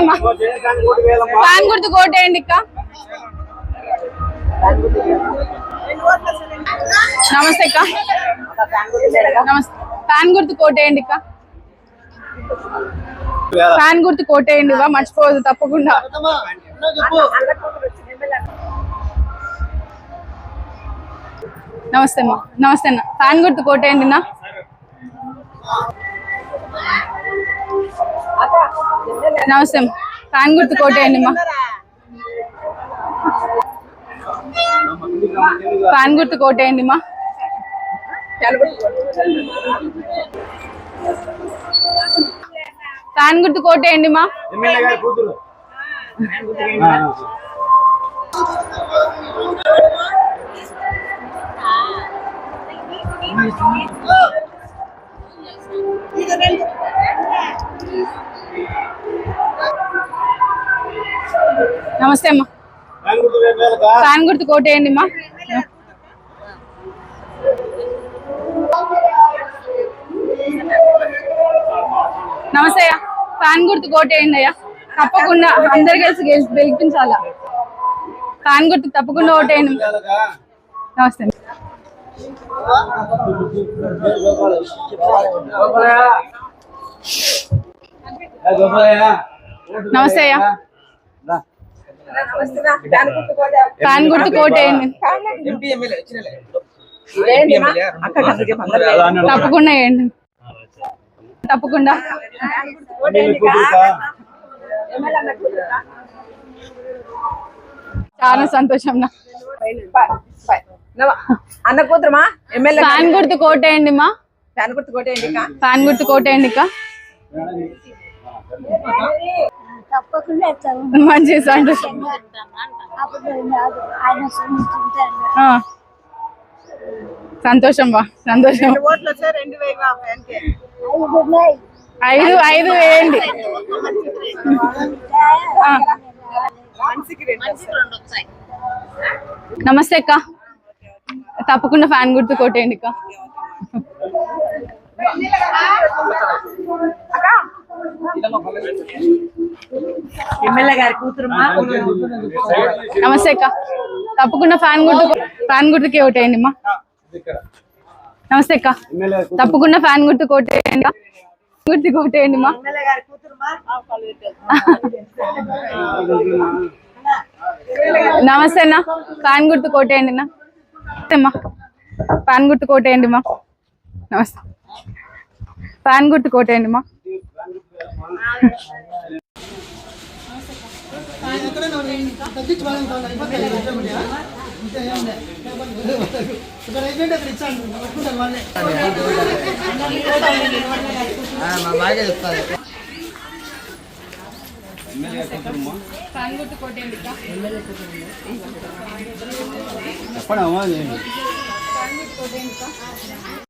నమస్తే ఫ్యాన్ గుర్తు కోటేయండి ఇక్క నమస్తే అక్క. నమస్తే. ఫ్యాన్ గుర్తు కోటేయండి ఇక్క ఫ్యాన్ గుర్తు కోటేయండి ఇవ్వ మర్చిపోవద్దు తప్పకుండా. నమస్తే అమ్మా. నమస్తే అన్న. ఫ్యాన్ గుర్తు కోటేయండి నా నమస్తే. అమ్మా ఫ్యాన్ గుర్తు కోటేయండి మా. ఫ్యాన్ గుర్తు కోటేయండి మా. ఫ్యాన్ గుర్తు కోటేయండి మా. Thank you. నమస్తే అమ్మా. ఫ్యాన్ గుర్తు కోటేయండి అమ్మా. నమస్తే అయ్యా. ఫ్యాన్ గుర్తు కోటేయండి అయ్యా. తప్పకుండా అందరు కలిసి గెలిచి గెలిపించాలా? ఫ్యాన్ గుర్తు తప్పకుండా ఓటేయండి నమస్తే నమస్తే అయ్యా. ఫ్యాన్ గుర్తు కోటేయండి. తప్పకుండా వేయండి తప్పకుండా? చాలా సంతోషం నా. అన్న కూతురుమా? ఎమ్మెల్యే ఫ్యాన్ గుర్తు కోటేయండి మా? ఫ్యాన్ గుర్తు కొట్టేయండి ఇక. ఫ్యాన్ గుర్తు కోటేయండి ఇక తప్పకుండా మంచి సంతోషం బా సంతోషం. ఐదు ఐదు. వేయండి. నమస్తే అక్క. తప్పకుండా ఫ్యాన్ గుర్తు కొట్టేయండి అక్క. ఎమ్మెల్యే గారి కూతురుమా నమస్తే అక్క. తప్పకుండా ఫ్యాన్ గుర్తు ఫ్యాన్ గుర్తుకి ఓటేయండి అమ్మా. నమస్తే అక్క. కూతురు. తప్పకుండా ఫ్యాన్ గుర్తు కొట్టేయండి అక్క. గుర్తు కొట్టేయండి మా. ఎమ్మెల్యే గారి కూతురుమా నమస్తే అన్న. ఫ్యాన్ గుర్తు నమస్తే అమ్మా. ఫ్యాన్ గుర్తు కొట్టేయండి మా. నమస్తే. ఫ్యాన్ గుర్తు కొట్టేయండి మా. మా బాగా చెప్తారు. చెప్పండి